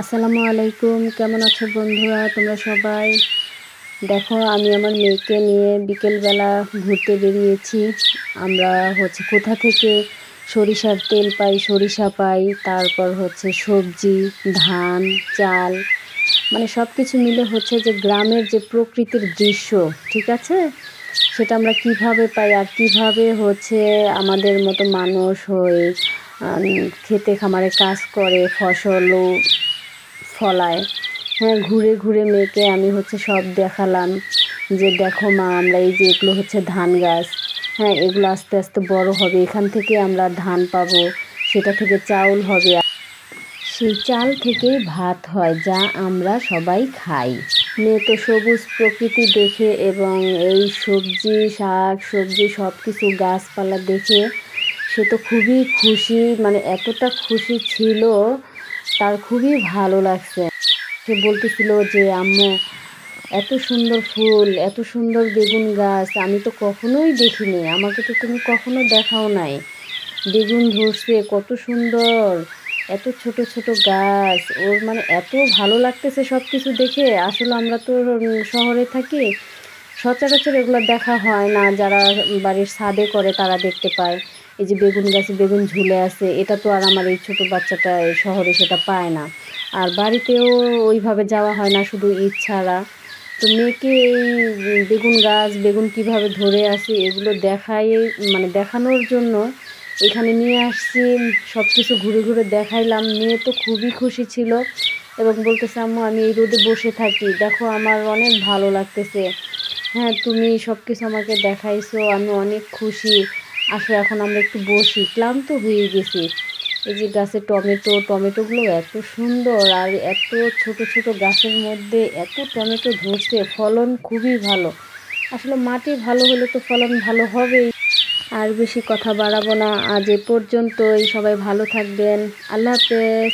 আসসালামু আলাইকুম, কেমন আছো বন্ধুরা? তোমরা সবাই? দেখো, আমি আমার মেয়েকে নিয়ে বিকেলবেলা ঘুরতে বেরিয়েছি। আমরা হচ্ছে কোথা থেকে সরিষার তেল পাই, সরিষা পাই, তারপর হচ্ছে সবজি, ধান, চাল মানে সব কিছু মিলে হচ্ছে যে গ্রামের যে প্রকৃতির দৃশ্য, ঠিক আছে? সেটা আমরা কীভাবে পাই আর কীভাবে হচ্ছে আমাদের মতো মানুষ হয়ে খেতে খামারে কাজ করে ফসলও ফলায়। হ্যাঁ ঘুরে ঘুরে মেয়েকে আমি হচ্ছে সব দেখালাম যে, দেখো মা, আমরা এই যে এগুলো হচ্ছে ধান গাছ হ্যাঁ এগুলো আস্তে আস্তে বড় হবে, এখান থেকে আমরা ধান পাবো, সেটা থেকে চাউল হবে। সেই চাল থেকেই ভাত হয়, যা আমরা সবাই খাই। মেয়ে তো সবুজ প্রকৃতি দেখে এবং এই সবজি, শাক, সবজি সব কিছু গাছপালা দেখে সে তো খুবই খুশি মানে এতটা খুশি ছিল তার খুবই ভালো লাগছে। সে বলতেছিল যে, আম্মু, এত সুন্দর ফুল, এত সুন্দর বেগুন গাছ, আমি তো কখনোই দেখিনি। আমাকে তো তুমি কখনো দেখাও নাই। বেগুন ধরছে, কত সুন্দর, এত ছোট ছোট গাছ, ওর মানে এত ভালো লাগতেছে সব কিছু দেখে। আসলে আমরা তো শহরে থাকি সচরাচর এগুলো দেখা হয় না। যারা বাড়ির ছাদে করে তারা দেখতে পায়। এই যে বেগুন গাছে বেগুন ঝুলে আছে, এটা তো আর আমার এই ছোটো বাচ্চাটা শহরে সেটা পায় না। আর বাড়িতেও ওইভাবে যাওয়া হয় না, শুধু ঈদ ছাড়া। তো মেয়েকে এই বেগুন গাছ, বেগুন কীভাবে ধরে আসি এগুলো দেখাই মানে দেখানোর জন্য এখানে নিয়ে আসছি। সব কিছু ঘুরে ঘুরে দেখাইলাম। মেয়ে তো খুবই খুশি ছিল এবং বলতেছে, আম্মু, আমি এই রোদে বসে থাকি। দেখো, আমার অনেক ভালো লাগতেছে। হ্যাঁ তুমি সব কিছু আমাকে দেখাইছো, আমি অনেক খুশি। আসো, এখন আমরা একটু বসি। ক্লান্ত হয়ে গেছি। এই যে গাছে টমেটো, টমেটোগুলো এত সুন্দর, আর এত ছোট ছোট গাছের মধ্যে এত টমেটো ধরছে, ফলন খুবই ভালো। আসলে মাটি ভালো হলে তো ফলন ভালো হবেই। আর বেশি কথা বাড়াবো না। আজ এ পর্যন্তই। সবাই ভালো থাকবেন। আল্লাহ হাফেজ।